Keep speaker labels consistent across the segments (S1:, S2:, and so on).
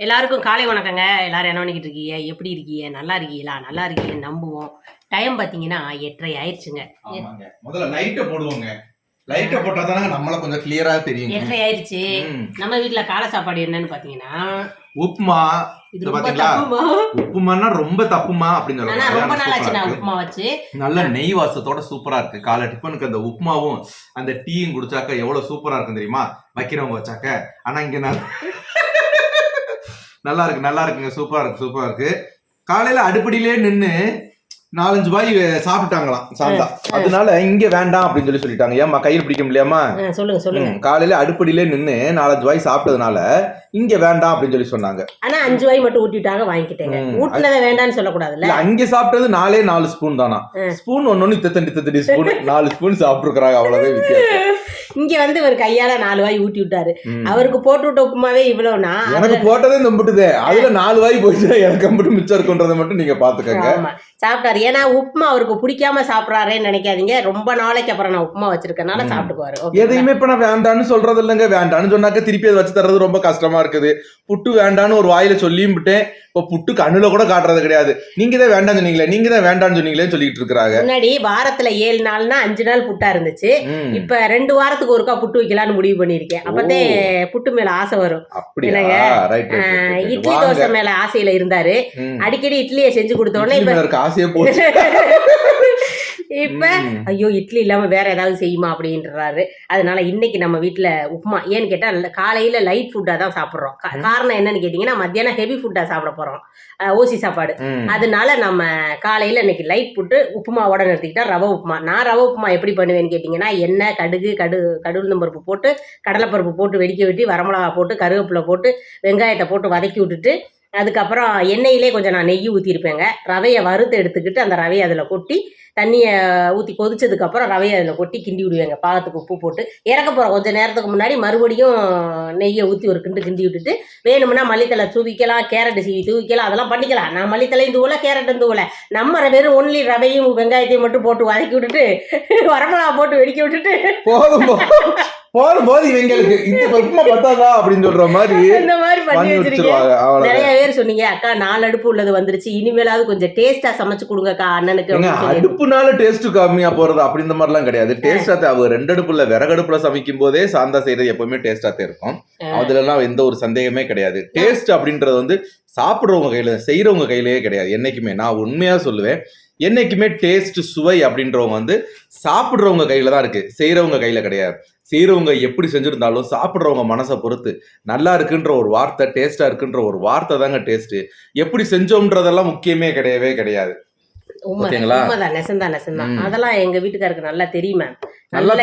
S1: எல்லாருக்கும் காலை வணக்கங்க. எல்லாரும் என்ன பண்ணிக்கிட்டு இருக்கீங்க? எப்படி இருக்கீங்க? நல்லா இருக்கீங்களா? நல்லா இருக்கீங்கன்னு நம்புவோம். டைம் பார்த்தீங்கன்னா எட்டரை ஆயிடுச்சுங்க.
S2: முதல்ல லைட்டை போடுவோங்க. லைட்டை போட்டா தானே நம்மள கொஞ்சம் கிளியரா தெரியுங்க.
S1: எட்டரை ஆயிடுச்சு. நம்ம வீட்ல காலை சாப்பாடு என்னன்னு பார்த்தீங்கன்னா
S2: உப்புமா.
S1: இது
S2: பாத்தீங்களா?
S1: தப்புமா?
S2: உப்புமான்னா ரொம்ப தப்புமா அப்படின்னு சொல்லுவாங்க.
S1: ரொம்ப
S2: ஆனா
S1: நாள் ஆச்சு
S2: சூப்பரா
S1: நான். உப்புமா வச்சு.
S2: நல்ல நெய் வாசத்தோட சூப்பரா இருக்கு. காலை டிஃபனுக்கு அந்த உப்புமாவும் அந்த டீயும் குடிச்சாக்க எவ்வளவு சூப்பரா இருக்கும் தெரியுமா? வைக்கிறவங்க வச்சாக்க. ஆனா இங்க நான் நல்லா இருக்கு நல்லா இருக்குங்க சூப்பரா இருக்கு சூப்பரா இருக்கு. காலையில அடுப்படியிலே நின்னு நாலஞ்சு பாய் சாப்பிட்டாங்களாம் சாந்தா. அதனால இங்க வேண்டாம் அப்படின்னு சொல்லி சொல்லிட்டாங்க. ஏமா கையில் பிடிக்க முடியாமா
S1: சொல்லுங்க சொல்லுங்க.
S2: காலையில அடுப்படியிலே நின்னு நாலஞ்சு வாய் சாப்பிட்டதுனால இங்க வேண்டாம் அப்படின்னு சொல்லி சொன்னாங்க.
S1: ஆனா அஞ்சு வாய் மட்டும் ஊட்டிட்டாங்க வாங்கிக்கிட்டேங்க.
S2: ம்.
S1: ஊட்டினதை வேண்டாம்னு சொல்லக்கூடாதுல்ல?
S2: அங்க சாப்பிட்டது நாலே நாலு ஸ்பூன் தானா. ஸ்பூன் ஒன்னொன்னு இத்தத்தண்டி இத்தத்தண்டி ஸ்பூன் நாலு ஸ்பூன் சாப்பிட்டுருக்காங்க அவ்வளவுதான் வித்தியாசம்.
S1: இங்க வந்து ஒரு கையால நாலு வாய் ஊட்டி விட்டாரு. அவருக்கு போட்டு விட்ட உப்புமாவே இவ்வளவுனா
S2: எனக்கு போட்டதே நம்பிட்டுதே அதுல நாலு வாய் போயிட்டு எனக்கு மட்டும் மிச்சம் இருக்குன்றதை மட்டும் நீங்க பாத்துக்கங்க
S1: ஆமா. சாப்பிட்டாரு. ஏன்னா உப்புமா அவருக்கு பிடிக்காம சாப்பிடறாருன்னு நினைக்காதீங்க. ரொம்ப நாளைக்கு அப்புறம் நான் உப்புமா வச்சிருக்கனால. சாப்பிட்டுக்குவாரு?
S2: எதையுமே இப்ப நான் வேண்டான்னு சொல்றது இல்லைங்க. வேண்டான்னு சொன்னாக்க திருப்பி அதை வச்சு தர்றது ரொம்ப கஷ்டமா இருக்குது. புட்டு வேண்டான்னு ஒரு வாயில சொல்லியும் விட்டேன். இப்ப புட்டு கண்ணுல கூட காட்டுறது கிடையாது. நீங்க தான் வேண்டாம் சொன்னீங்களே. நீங்க தான் வேண்டாம்னு சொன்னீங்களேன்னு சொல்லிட்டு இருக்கிறாங்க.
S1: முன்னாடி வாரத்துல ஏழு நாள்னா அஞ்சு நாள் புட்டா இருந்துச்சு. இப்ப ரெண்டு வாரத்துக்கு ஒருக்கா புட்டு வைக்கலாம்னு முடிவு பண்ணிருக்கேன் அப்பதே புட்டு மேல ஆசை வரும். இல்லைங்க. இட்லி தோசை மேல ஆசையில இருந்தாரு. அடிக்கடி இட்லியை செஞ்சு கொடுத்த உடனே இப்ப
S2: இருக்க ஆசையே போச்சு.
S1: இப்ப. ஐயோ இட்லி இல்லாம வேற ஏதாவது செய்யுமா அப்படின்றாரு. அதனால இன்னைக்கு நம்ம வீட்ல உப்புமா ஏன்னு கேட்டா ல- காலையில லைட் ஃபுட்டா தான் சாப்பிடுறோம். காரணம் என்னன்னு கேட்டீங்கன்னா மத்தியானம் ஹெவி ஃபுட்டா சாப்பிட போறோம். ஓசி சாப்பாடு. அதனால நம்ம காலையில இன்னைக்கு லைட் புட்டு உப்புமாவோட நிறுத்திக்கிட்டா ரவை உப்புமா. நான் ரவை உப்புமா எப்படி பண்ணுவேன்னு கேட்டிங்கன்னா எண்ணெய் கடுகு கடு கடுகுளுந்தம் பருப்பு போட்டு கடலைப்பருப்பு போட்டு வெடிக்க வெட்டி வரமிளகா போட்டு கருவேப்பிலை போட்டு வெங்காயத்தை போட்டு வதக்கி விட்டுட்டு அதுக்கப்புறம் எண்ணெயிலே கொஞ்சம் நான் நெய் ஊற்றிருப்பேங்க ரவையை வறுத்து எடுத்துக்கிட்டு அந்த ரவையை அதில் கொட்டி தண்ணியை ஊற்றி கொதிச்சதுக்கப்புறம் ரவையை அதில் கொட்டி கிண்டி விடுவேங்க. பாகத்துக்கு உப்பு போட்டு. இறக்க போகிற கொஞ்சம் நேரத்துக்கு முன்னாடி மறுபடியும் நெய்யை ஊற்றி ஒரு கிண்டு கிண்டி விட்டுட்டு வேணும்னா மல்லித்தலை தூவிக்கலாம் கேரட் சீவி தூவிக்கலாம் அதெல்லாம் பண்ணிக்கலாம். நான் மல்லித்தலையும் தூவலை கேரட்டும் தூவலை. நம்ம வெறும் ஒன்லி ரவையும் வெங்காயத்தையும் மட்டும் போட்டு வதக்கி விட்டுட்டு வரமிளகா போட்டு வெடிக்க விட்டுட்டு
S2: போதும். போதும். போது இவங்களுக்கு இந்த உப்புமா பத்தாதா அப்படின்னு சொல்ற மாதிரி
S1: இந்த மாதிரி பண்ணி
S2: அவ்வளவு
S1: நிறைய பேர் சொன்னீங்க அக்கா நாலு அடுப்பு உள்ளது வந்துருச்சு. இனிமேலாவது கொஞ்சம் டேஸ்டா சமைச்சு அண்ணனுக்கு.
S2: ஏங்க
S1: அப்படின்னு சொல்லி.
S2: அடுப்புனால டேஸ்ட் கம்மியா போறது அப்படி இந்த மாதிரிலாம் கிடையாது. டேஸ்டா அவங்க ரெண்டு அடுப்புல விறகடுப்புல சமைக்கும் போதே சாந்தா செய்யறது எப்பவுமே டேஸ்டா இருக்கும். அதுல எல்லாம் எந்த ஒரு சந்தேகமே கிடையாது. டேஸ்ட் அப்படின்றது வந்து சாப்பிடுறவங்க கையில செய்யறவங்க கையிலேயே கிடையாது. என்னைக்குமே. நான் உண்மையா சொல்லுவேன். என்னைக்குமே டேஸ்ட் சுவை அப்படின்றவங்க வந்து சாப்பிடுறவங்க கையில தான் இருக்கு. செய்யறவங்க கையில கிடையாது. செய்கிறவங்க எப்படி செஞ்சுருந்தாலும் சாப்பிட்றவங்க மனசை பொறுத்து நல்லா இருக்குன்ற ஒரு வார்த்தை டேஸ்ட்டாக இருக்குன்ற ஒரு வார்த்தை தாங்க டேஸ்ட்டு எப்படி செஞ்சோம்ன்றதெல்லாம் முக்கியமே கிடையவே கிடையாது. ஓகேங்களா?
S1: உண்மைதான் நெசந்தான் நெசந்தான்
S2: ம்.
S1: அதெல்லாம் எங்க வீட்டுக்காருக்கு நல்லா தெரியும்
S2: நல்லா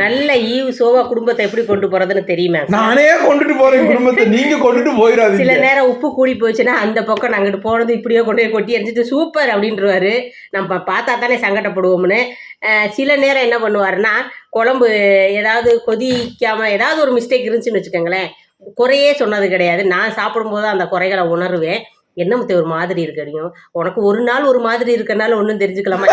S1: நல்ல ஈவு சோவா குடும்பத்தை எப்படி கொண்டு போறதுன்னு தெரியும்
S2: நானே கொண்டுட்டு போறேன் குடும்பத்தை. நீங்க கொண்டுட்டு
S1: சில
S2: போயிடாதீங்க
S1: நேரம் உப்பு கூடி போச்சுன்னா அந்த பக்கம் நாங்கிட்டு போனது இப்படியோ கொண்டு போய் கொட்டி அடிச்சிட்டு சூப்பர் அப்படின்றவாரு. நம்ம பார்த்தா தானே சங்கடப்படுவோம்னு. சில நேரம் என்ன பண்ணுவாருன்னா குழம்பு ஏதாவது கொதிக்காம ஏதாவது ஒரு மிஸ்டேக் இருந்துச்சுன்னு வச்சுக்கோங்களேன். குறையே சொன்னது கிடையாது. நான் சாப்பிடும்போது அந்த குறைகளை உணருவேன். என்ன முத்தை ஒரு மாதிரி இருக்கு உனக்கு ஒரு நாள் ஒரு மாதிரி இருக்கனால ஒன்றும் தெரிஞ்சுக்கலாமா?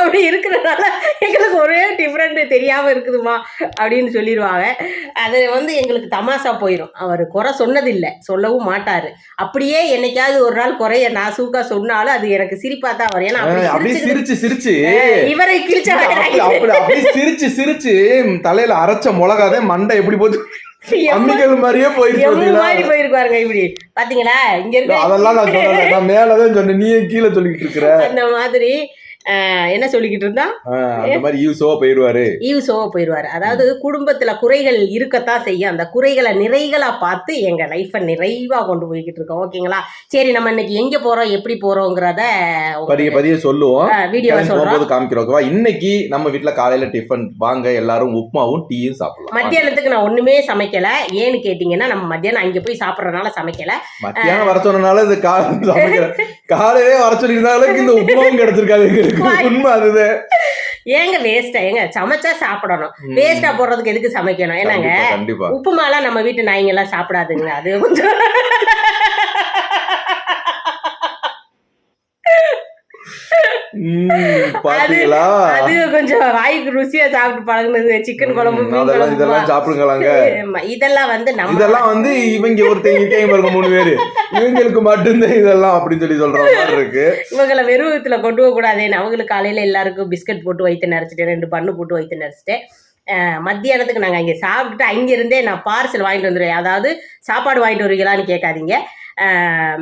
S1: அப்படி இருக்கிறனால எங்களுக்கு ஒரே டிஃப்ரெண்ட் தெரியாம இருக்குதுமா? அப்படின்னு சொல்லிடுவாங்க அது வந்து எங்களுக்கு தமாஷா போயிடும் அவர் குறை சொன்னதில்லை. சொல்லவும் மாட்டாரு. அப்படியே என்னைக்காவது ஒரு நாள் குறைய நான் சூக்கா சொன்னாலும் அது எனக்கு சிரிப்பா தான் வரும். ஏன்னா
S2: சிரிச்சு சிரிச்சு.
S1: இவரை கிழிச்சா
S2: சிரிச்சு சிரிச்சு தலையில அரைச்ச மிளகாதே மண்டை எப்படி போச்சு அம்மிக்கல் மாதிரியே பாத்தீங்களா?
S1: மாதிரி போயிருப்பாருங்க இப்படி. பாத்தீங்களா? இங்க இருக்க.
S2: அதெல்லாம் நான் சொல்லல நான் மேலதான் சொன்னேன். நீயே கீழே சொல்லிட்டு இருக்கிற.
S1: அந்த மாதிரி. என்ன சொல்லிக்கிட்டு இருந்தா?
S2: அந்த மாதிரி யூஸோவா போயிருவாரு
S1: ஈவு சோவ போயிடுவாரு. அதாவது குடும்பத்துல குறைகள் இருக்கத்தான் செய்யும். அந்த குறைகளை நிறைகளா பார்த்து எங்க லைஃபை நிறைவா கொண்டு போய்கிட்டு இருக்கோம். ஓகேங்களா? சரி நம்ம இன்னைக்கு எங்க போறோம் எப்படி போறோங்கிறத
S2: பதிய பதிய சொல்லுவோம்.
S1: சொல்றோம்.
S2: போகும்போது காமிக்கிறோம் ஓகேவா இன்னைக்கு நம்ம வீட்ல காலையில டிஃபன் வாங்க எல்லாரும் உப்புமாவும் டீயும் சாப்பிடலாம்.
S1: மத்தியானத்துக்கு நான் ஒண்ணுமே சமைக்கல. ஏன்னு கேட்டீங்கன்னா நம்ம மத்தியானம் அங்க போய் சாப்பிடறதுனால சமைக்கல.
S2: மத்தியானம் வர சொன்னனால இது காலையில வர சொல்லியிருந்தாலும் இந்த உப்புமாவும் கிடைச்சிருக்காது உண்மை அதுதான்.
S1: ஏங்க வேஸ்டா ஏங்க சமைச்சா சாப்பிடணும். வேஸ்டா போடுறதுக்கு எதுக்கு சமைக்கணும்?
S2: கண்டிப்பா
S1: உப்புமாலாம் நம்ம வீட்டு நாய்ங்க எல்லாம் சாப்பிடாதுங்க அது கொஞ்சம்
S2: பாத்தீங்களா?
S1: அது கொஞ்சம் வாய்க்கு ருசியா சாப்பிட்டு பழகுனது சிக்கன் குழம்பு
S2: அதெல்லாம் இதெல்லாம் சாப்பிடுங்களாங்க.
S1: இதெல்லாம் வந்து நம்ம
S2: இதெல்லாம் வந்து இவங்க ஒருத்தங்க இருக்காங்க பாருங்க மூணு பேரு. இவங்களுக்கு மட்டும்தான் இதெல்லாம் அப்படின்னு சொல்லி சொல்ற மாதிரி இருக்கு.
S1: இவங்களை வெறுவத்துல கொண்டு போக கூடாதுன்னு அவங்களுக்கு காலையில எல்லாருக்கும் பிஸ்கட் போட்டு வைத்து நரைச்சிட்டு ரெண்டு பண்ணு போட்டு வைத்து நரைச்சிட்டு அஹ், மத்தியானத்துக்கு நாங்கள் அங்கே சாப்பிட்டுட்டு அங்கிருந்தே நான் பார்சல் வாங்கிட்டு வந்துடுவேன். அதாவது சாப்பாடு வாங்கிட்டு வருவீங்களான்னு கேட்காதீங்க.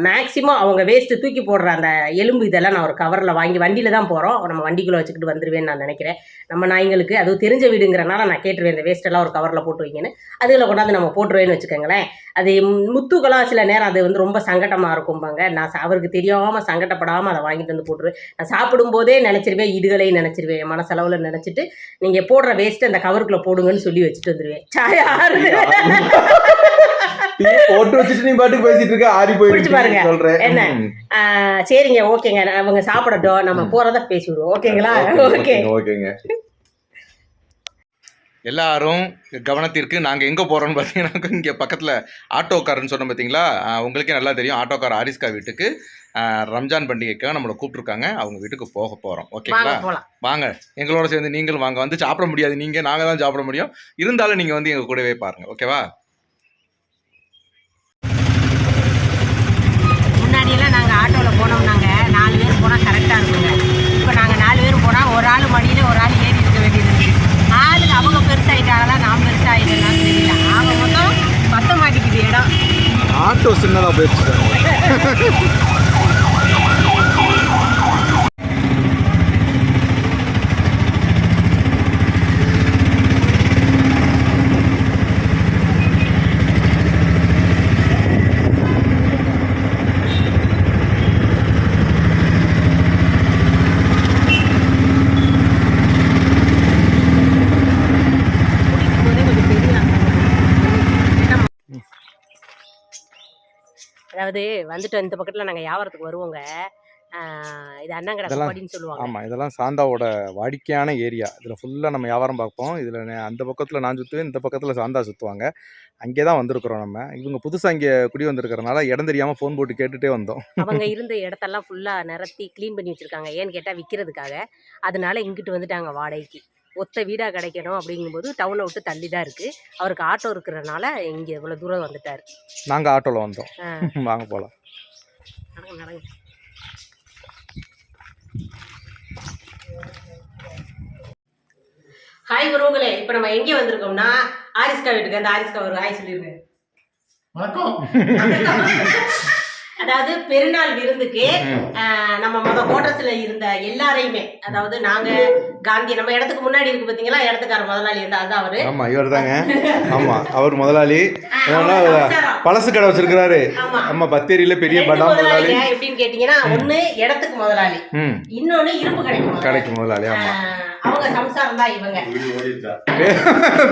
S1: மேக்ஸிமம் அவங்க வேஸ்ட்டு தூக்கி போடுற அந்த எலும்பு இதெல்லாம் நான் ஒரு கவரில் வாங்கி வண்டியில் தான் போகிறோம் நம்ம வண்டிக்குள்ளே வச்சுக்கிட்டு வந்துடுவேன்னு நான் நினைக்கிறேன். நம்ம நாய்ங்களுக்கு அதுவும் தெரிஞ்ச வீடுங்கிறனால நான் கேட்டுருவேன் இந்த வேஸ்ட்டெல்லாம் ஒரு கவரில் போட்டு வைங்கன்னு. அதில் கொண்டாந்து நம்ம போட்டுருவேன்னு வச்சுக்கோங்களேன். அது முத்துக்கெல்லாம் சில நேரம் அது வந்து ரொம்ப சங்கடமாக இருக்கும்பாங்க. நான் அவருக்கு தெரியாமல் சங்கடப்படாமல் அதை வாங்கிட்டு வந்து போட்டுருவேன் நான் சாப்பிடும்போதே நினச்சிருவேன் இடுகளை நினச்சிருவேன் என் மனசளவில் நினச்சிட்டு நீங்கள் போடுற வேஸ்ட்டு அந்த கவருக்குள்ளே போடுங்கன்னு சொல்லி வச்சுட்டு வந்துடுவேன் சாயாரு
S2: போட்டு வச்சுட்டு நீ பாட்டுக்கு பேசிட்டு இருக்க ஆறி
S1: குடிச்சு பாருங்க.
S2: சொல்றேன்
S1: என்ன? சரிங்க ஓகேங்க. அவங்க சாப்பிடட்டும். நம்ம போறத ஓகேங்களா?
S2: Okay,
S1: okay.
S2: ஓகேங்க, எல்லாரும் கவனத்திற்கு நாங்கள் எங்கே போகிறோம்னு பார்த்தீங்கன்னா இங்கே பக்கத்தில் ஆட்டோக்காரன்னு சொன்னோம் பார்த்தீங்களா ஆஹ் உங்களுக்கே நல்லா தெரியும். ஆட்டோக்கார் ஆரிஸ்கா வீட்டுக்கு ரம்ஜான் பண்டிகைக்காக நம்மளை கூப்பிட்ருக்காங்க அவங்க வீட்டுக்கு போக போகிறோம் ஓகேங்களா? வாங்க எங்களோட சேர்ந்து நீங்களும் வாங்க. வந்து சாப்பிட முடியாது. நீங்கள் நாங்கள் தான் சாப்பிட முடியும். இருந்தாலும் நீங்கள் வந்து எங்கள் கூடவே பாருங்கள் ஓகேவா
S1: முன்னாடியெல்லாம் நாங்கள் ஆட்டோவில் போனோம்னாங்க நாலு பேர் போனால் கரெக்டாக இருக்குங்க இப்போ நாங்கள் நாலு பேர் போனால் ஒரு ஆள் மடியில் ஒரு ஆள் ஏறி இருக்க வேண்டியது இருக்கு. ஆளுக்கு அவங்க பெருசாகிட்டாங்களா நான் பெருசாகிட்டேன்னா தெரியல. அவங்க மொத்தம் பத்த மாட்டேங்குது இடம்.
S2: ஆட்டோ சின்னதாக போயிடுச்சு
S1: போதே கொஞ்சம் பெரிய அதாவது வந்துட்டு இந்த பக்கத்தில் நாங்கள் வியாபாரத்துக்கு வருவோங்க. இது அண்ணங்கடை சாப்பாடின்னு சொல்லுவாங்க.
S3: ஆமாம் இதெல்லாம் சாந்தாவோட வாடிக்கையான ஏரியா. இதில் ஃபுல்லாக நம்ம வியாபாரம் பார்ப்போம். இதில் அந்த பக்கத்தில் நான் சுற்றுவேன் இந்த பக்கத்தில் சாந்தா சுற்றுவாங்க அங்கே தான் வந்திருக்கிறோம் நம்ம. இவங்க புதுசாக இங்கே குடி வந்திருக்கிறனால இடம் தெரியாமல் ஃபோன் போட்டு கேட்டுகிட்டே வந்தோம்.
S1: அவங்க இருந்த இடத்தெல்லாம் ஃபுல்லாக நிரத்தி க்ளீன் பண்ணி வச்சுருக்காங்க. ஏன்னு கேட்டால் விற்கிறதுக்காக அதனால இங்கிட்டு வந்துட்டாங்க வாடகைக்கு. ஒத்த வீடாக கிடைக்கணும் அப்படிங்கும்போது டவுனை விட்டு தள்ளி தான் இருக்குது அவருக்கு ஆட்டோ இருக்கிறனால இங்கே இவ்வளோ தூரம் வந்துட்டார்.
S3: நாங்கள் ஆட்டோவில் வந்தோம். வாங்க போகலாம்
S1: நடங்க நடங்க. ஹாய் குருவுகளே இப்போ நம்ம எங்கே வந்திருக்கோம்னா ஆரிஸ்கா வீட்டுக்கு அந்த ஆரிஸ்கா ஒரு ஹாய் சொல்லிருங்க.
S4: வணக்கம்.
S1: அதாவது பெருநாள் விருந்துக்கு நம்ம மொத கோட்டர்ஸ்ல இருந்த எல்லாரையுமே அதாவது நாங்க காந்தி நம்ம இடத்துக்கு முன்னாடி இருக்கு பாத்தீங்களா? இடத்துக்கார முதலாளி இருந்தா அதுதான் அவரு.
S3: ஆமாம் இவர் தாங்க ஆமாம் அவர் முதலாளி. பழசு கடை வச்சிருக்கிறாரு.
S1: ஆமா.
S3: பத்தேரியில் பெரிய
S1: ரெண்டு
S3: படா முதலாளி.
S1: எப்படின்னு கேட்டீங்கன்னா ஒண்ணு இடத்துக்கு முதலாளி. இன்னொன்னு இரும்பு கடைக்கு முதலாளி.
S3: கடைக்கு முதலாளி
S1: ஆஹ், அவங்க சம்சாரம் தான் இவங்க.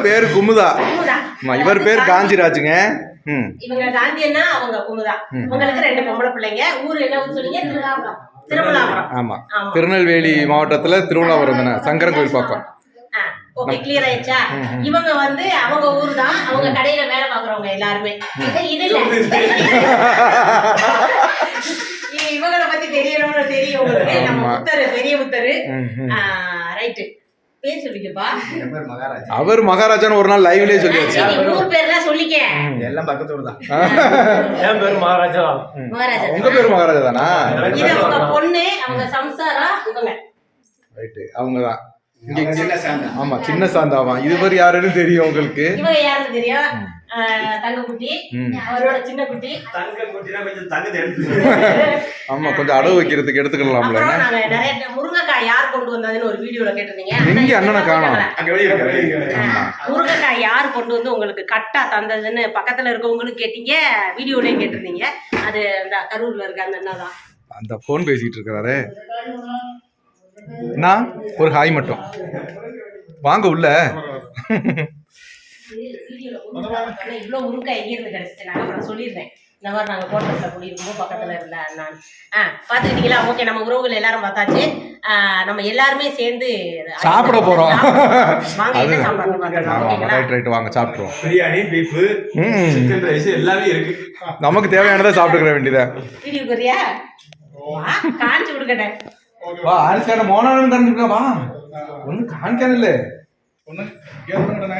S3: பேர் குமுதா. இவர் பேர் காஞ்சிராஜுங்க. ம்.
S1: இவங்க காந்தி அண்ணா அவங்க குமுதா. உங்களுக்கு ரெண்டு பொம்பளை பிள்ளைங்க. ஊர் என்ன ஊர் சொன்னீங்க?
S3: ஆமாம்
S1: ஆமா.
S3: திருநெல்வேலி மாவட்டத்தில் திருவண்ணாமரம் தானே? சங்கரன் கோயில் பக்கம்.
S1: ஓகே கிளியர் ஆயிடுச்சா? இவங்க வந்து அவங்க ஊர் தான். அவங்க கடையில வேலை பாக்குறவங்க எல்லாருமே. இது இல்ல. இவங்கள பத்தி தெரியணும்னு தெரியும். உங்களுக்கு நம்ம
S3: ஆமா.
S1: புத்தரு பெரிய புத்தரு.
S3: ம் ம்
S1: ரைட்டு. பேர் சொல்லிக்கப்பா?
S4: என் பேர் மகாராஜ்.
S3: அவர் மகாராஜான்னு ஒரு நாள் லைவ்லயே சொல்லியாச்சு.
S1: பேர்லாம் சொல்லிக்க.
S4: எல்லாம் பக்கத்து ஊர் தான் என் பேர் மகாராஜா.
S1: மகாராஜா.
S3: உங்க பேர் மகாராஜா தானா?
S1: பொண்ணு அவங்க சம்சாரம் இவங்க.
S3: ரைட்டு. அவங்க தான். இங்க
S4: அவங்க சின்ன சாந்தா.
S3: ஆமா சின்ன சாந்தாமா இது பேர் யாருன்னு தெரியும் உங்களுக்கு
S1: இவங்க யாருன்னு தெரியும்? தங்கக்குட்டி. அவரோட சின்ன குட்டி.
S3: ஆமா கொஞ்சம் அடவு வைக்கிறதுக்கு எடுத்துக்கலாம்ல.
S1: நிறைய முருங்கைக்காய் யார் கொண்டு வந்ததுன்னு ஒரு வீடியோல கேட்டிருந்தீங்க.
S3: எங்க அண்ணனை காணோம்?
S1: முருங்கைக்காய் யார் கொண்டு வந்து உங்களுக்கு கட்டா தந்ததுன்னு பக்கத்துல இருக்கவங்களும் கேட்டீங்க வீடியோலயும் கேட்டிருந்தீங்க. அது அந்த கரூர்ல இருக்க அந்த அண்ணா தான்.
S3: அந்த ஃபோன் பேசிட்டு இருக்கிறாரு நான் ஒரு ஹாய் மட்டும். வாங்க உள்ள.
S1: வீடியோல இவ்வளவு முருங்கைக்காய் எங்க இருந்து கிடைச்சிட்டு நான் சொல்லிடுறேன் இந்த மாதிரி நாங்க கோட்டத்தில் குடியிருக்கும்போது பக்கத்துல இருந்த அண்ணான் ஆ பாத்துக்கிட்டீங்களா ஓகே நம்ம உறவுகள் எல்லாரும் பார்த்தாச்சு நம்ம எல்லாருமே சேர்ந்து
S3: சாப்பிட போறோம்
S1: வாங்க என்ன
S3: ரைட் வாங்க சாப்பிட்டுருவோம்.
S5: பிரியாணி பீஃப்
S3: ம்
S5: சிக்கன் ரைஸ் எல்லாமே இருக்கு.
S3: நமக்கு தேவையானதை சாப்பிட்டுக்கிற வேண்டியதா
S1: வீடியோ குறியா வா காஞ்சி விடுக்கட்டேன்
S2: வா ஆரிஸ்கார மோனாலும் கண்டிப்பா வா. ஒன்றும் காணிக்கானில்ல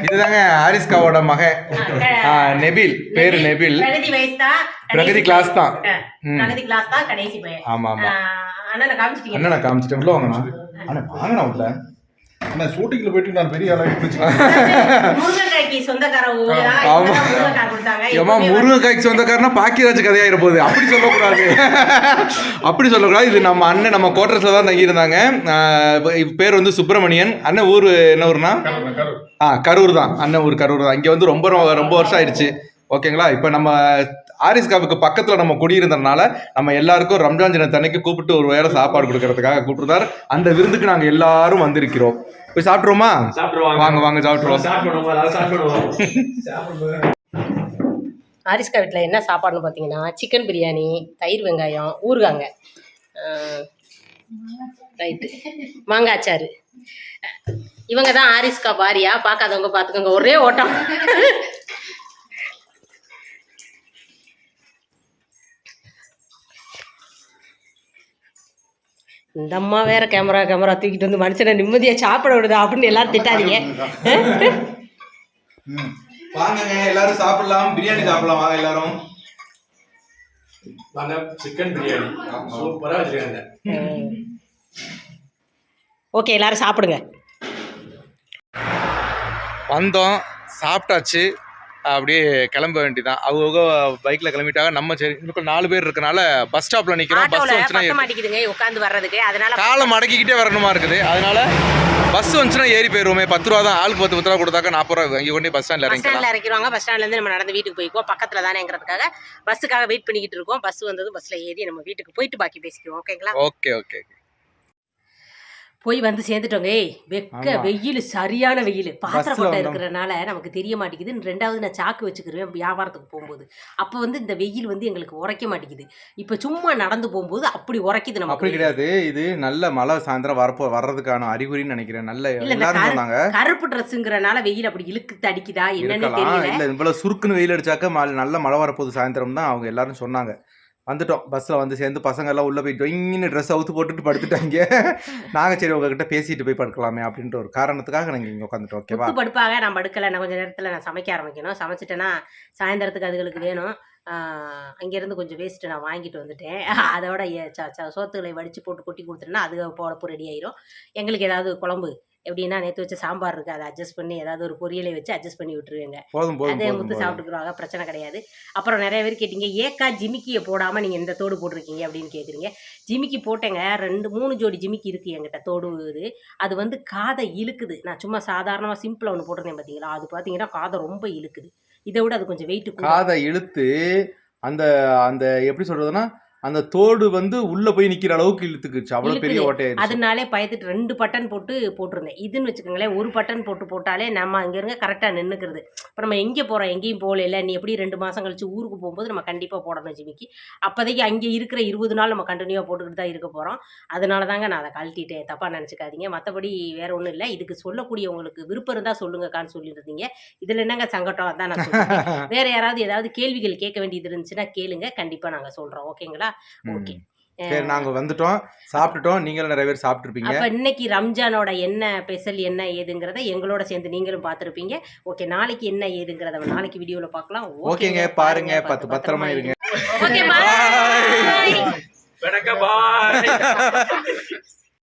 S2: இதுதாங்க ஆரிஸ்காவோட மகன் ஆ, நெபில் பேரு நெபில்.
S1: பிரகதி
S2: கிளாஸ் தான். ம்.
S1: பிரகதி கிளாஸ் தான் கடைசி பையன்
S2: ஆமா ஆமா.
S1: அண்ணனை காமிச்சிட்டீங்க.
S2: அண்ணா காமிச்சிட்டேன். உள்ள வாங்கண்ணா அண்ணா. வாங்கண்ணா உள்ள.
S3: ஆனா ஷூட்டிங்ல போயிட்டு நான் பெரிய ஆளா இருந்துச்சு
S1: முருங்கைக்காய்க்கு
S2: சொந்தக்காரனா பாக்கியராஜ் கதையாயிர போகுது. அப்படி சொல்லக்கூடாது. அப்படி சொல்லக்கூடாது. இது நம்ம அண்ணன் நம்ம கோட்டரஸ்ல தான் தங்கியிருந்தாங்க. பேர் வந்து சுப்பிரமணியன். அண்ணன் ஊர் என்ன ஊர்னா ஆ கரூர் தான். அண்ணன் ஊர் கரூர் தான். இங்கே வந்து ரொம்ப ரொம்ப- வருஷம் ஆயிடுச்சு. ஓகேங்களா? இப்போ நம்ம ஆரிஸ்காவுக்கு பக்கத்தில் நம்ம குடியிருந்ததுனால நம்ம எல்லாருக்கும் ரம்ஜான் தினத்தன்னைக்கு கூப்பிட்டு ஒரு வேளை சாப்பாடு கொடுக்கறதுக்காக கூப்பிட்டுருந்தார். அந்த விருந்துக்கு நாங்கள் எல்லாரும் வந்திருக்கிறோம். போய் சாப்பிட்ருவோமா வாங்க வாங்க சாப்பிட்ருவோம்
S5: சாப்பிடுவோம் அதாவது சாப்பிடுவோம்
S1: ஆரிஸ்கா வீட்டில் என்ன சாப்பாடுன்னு பார்த்தீங்கன்னா சிக்கன் பிரியாணி தயிர் வெங்காயம் ஊறுகாங்க. ரைட்டு மாங்காய் அச்சாறு. இவங்க தான் ஆரிஸ்கா பாரியா பார்க்காதவங்க பார்த்துக்கோங்க ஒரே ஓட்டம். இந்த அம்மா வேற கேமரா கேமரா தூக்கிட்டு வந்து மனுஷனை நிம்மதியாக சாப்பிட விடுதா அப்படின்னு எல்லாரும் திட்டாதீங்க.
S2: வாங்க எல்லாரும் சாப்பிடலாம். பிரியாணி சாப்பிடலாம். வாங்க எல்லாரும்.
S6: சிக்கன் பிரியாணி. சூப்பரா வச்சிருக்காங்க.
S1: ஓகே எல்லாரும் சாப்பிடுங்க.
S2: வந்தோம் சாப்பிட்டாச்சு. அப்படியே கிளம்ப வேண்டியதான் அவங்க பைக்கில் கிளம்பிட்டாங்க. நம்ம சரி இன்னும் நாலு பேர் இருக்கனால பஸ் ஸ்டாப்பில் நிற்கிறோம் பஸ் வந்துச்சுன்னா
S1: உட்காந்து வர்றதுக்கு. அதனால
S2: காலை மடக்கிக்கிட்டே வரணுமா இருக்குது. அதனால பஸ் வந்துச்சுன்னா ஏறி போயிருவோமே. பத்து ரூபா தான். ஆளுக்கு பத்து பத்து ரூபா கொடுத்தாக்க நாற்பது ரூபா இங்கே கொண்டு பஸ் ஸ்டாண்டில்
S1: பஸ் ஸ்டாண்ட்ல இறக்கிடுவாங்க. பஸ் ஸ்டாண்ட்ல இருந்து நம்ம நடந்து வீட்டுக்கு போய்க்குவோம். பக்கத்துல தானேங்கிறதுக்காக பஸ்ஸுக்காக வெயிட் பண்ணிக்கிட்டு இருக்கோம். பஸ் வந்ததும் பஸ்ல ஏறி நம்ம வீட்டுக்கு போயிட்டு பாக்கி பேசிக்குவோம் ஓகேங்களா
S2: ஓகே ஓகே
S1: போய் வந்து சேர்ந்துட்டோங்க. ஏய் வெக்க. வெயில் சரியான வெயில். பாத்திர
S2: பஸ்ல
S1: போட்ட
S2: வந்தோம்.
S1: இருக்கிறனால நமக்கு தெரிய மாட்டேங்குது. ரெண்டாவது நான் சாக்கு வச்சுக்கிருவேன் வியாபாரத்துக்கு போகும்போது. அப்போ வந்து இந்த வெயில் வந்து எங்களுக்கு உரைக்க மாட்டேங்குது. இப்போ சும்மா நடந்து போகும்போது அப்படி உரைக்குது நமக்கு.
S2: அப்படி கிடையாது. இது நல்ல மழை சாயந்தரம் வரப்போ வர்றதுக்கான அறிகுறின்னு நினைக்கிறேன். நல்ல எல்லாரும்
S1: கருப்பு ட்ரெஸ்ஸுங்கிறனால வெயில் அப்படி இழுக்கு அடிக்குதா என்னன்னு தெரியல.
S2: இல்ல இவ்வளவு சுருக்குன்னு வெயில் அடிச்சாக்க நல்ல மழை வரப்போகுது சாயந்தரம் தான் அவங்க எல்லாரும் சொன்னாங்க. வந்துட்டோம். பஸ்ல வந்து சேர்ந்து பசங்க எல்லாம் உள்ள போய் டொயின்னு ட்ரெஸ் அவுத்து போட்டுட்டு படுத்துட்டாங்க. நாங்க சரி உங்ககிட்ட பேசிட்டு போய் படுக்கலாமே அப்படின்ற ஒரு காரணத்துக்காக நாங்க இங்க உட்காந்துட்டோம் ஓகேவா
S1: முத்து படுப்பாக நான் படுக்கலை. நான் கொஞ்சம் நேரத்தில் நான் சமைக்க ஆரம்பிக்கணும். சமைச்சிட்டேன்னா சாயந்தரத்துக்கு அதுகளுக்கு வேணும். அங்கேருந்து கொஞ்சம் வேஸ்ட்டு நான் வாங்கிட்டு வந்துட்டேன். அதோட சோத்துகளை வடித்து போட்டு கொட்டி கொடுத்துட்டேன்னா அது போலப்பு ரெடி ஆயிரும். எங்களுக்கு ஏதாவது குழம்பு எப்படின்னா நேற்று வச்ச சாம்பார் இருக்குது அதை அட்ஜஸ்ட் பண்ணி ஏதாவது ஒரு பொரியலை வச்சு அட்ஜஸ்ட் பண்ணி விட்டுருவேங்க. அதே முத்து. சாப்பிட்டுக்குருவாங்க பிரச்சனை கிடையாது. அப்புறம் நிறைய பேர் கேட்டீங்க ஏக்கா ஜிமிக்கியை போடாமல் நீங்கள் எந்த தோடு போட்டிருக்கீங்க அப்படின்னு கேட்குறீங்க ஜிமிக்கி போட்டேங்க. ரெண்டு மூணு ஜோடி ஜிமிக்கி இருக்குது என்கிட்ட. தோடு இது. அது வந்து காதை இழுக்குது. நான் சும்மா சாதாரணமாக சிம்பிளாக ஒன்று போட்டிருந்தேன் பார்த்தீங்களா அது பார்த்தீங்கன்னா காதை ரொம்ப இழுக்குது. இதை விட அது கொஞ்சம் வெயிட்
S2: காதை இழுத்து அந்த அந்த எப்படி சொல்றதுன்னா அந்த தோடு வந்து உள்ள போய் நிக்கிற அளவுக்கு இழுத்துக்குச்சு. அவ்வளவு பெரிய. ஓட்டையாயிருச்சு
S1: அதனாலே பயத்துட்டு ரெண்டு பட்டன் போட்டு போட்டிருந்தேன். இதுன்னு வச்சுக்கோங்களேன் ஒரு பட்டன் போட்டு போட்டாலே நம்ம அங்கே இருங்க கரெக்டாக நின்றுக்கிறது இப்போ நம்ம எங்கே போகிறோம் எங்கேயும் போகல நீ எப்படி ரெண்டு மாதம் கழிச்சு ஊருக்கு போகும்போது நம்ம கண்டிப்பாக போடணும் ஜிமிக்கி. அப்போதைக்கு அங்கே இருக்கிற இருபது நாள் நம்ம கண்டினியூவாக போட்டுக்கிட்டு தான் இருக்க போகிறோம் அதனால தாங்க நான் அதை கழட்டிட்டேன். தப்பாக நினச்சிக்காதீங்க. மற்றபடி வேற ஒன்றும் இல்லை. இதுக்கு சொல்லக்கூடிய உங்களுக்கு விருப்பம் இருந்தால் சொல்லுங்கக்கான்னு சொல்லிட்டு இருந்தீங்க இதில் என்னங்க சங்கடம்? அதான் நான் வேற யாராவது ஏதாவது கேள்விகள் கேட்க வேண்டியது இருந்துச்சுன்னா கேளுங்க. கண்டிப்பாக நாங்கள் சொல்கிறோம் ஓகேங்களா? ஓகே.
S2: சரி நாங்க வந்துட்டோம். சாப்பிட்டுட்டோம். நீங்களும் நிறைய பேர் சாப்பிட்டுருப்பீங்க.
S1: அப்ப இன்னைக்கு ரம்ஜானோட என்ன ஸ்பெஷல் என்ன ஏதுங்கிறத எங்களோட சேர்ந்து நீங்களும் பார்த்துருப்பீங்க. ஓகே நாளைக்கு என்ன ஏதுங்கிறத நாளைக்கு வீடியோல பார்க்கலாம்.
S2: ஓகேங்க பாருங்க பத்து பத்திரமா இருங்க.
S1: ஓகே பாய்
S5: வணக்கம் பாய்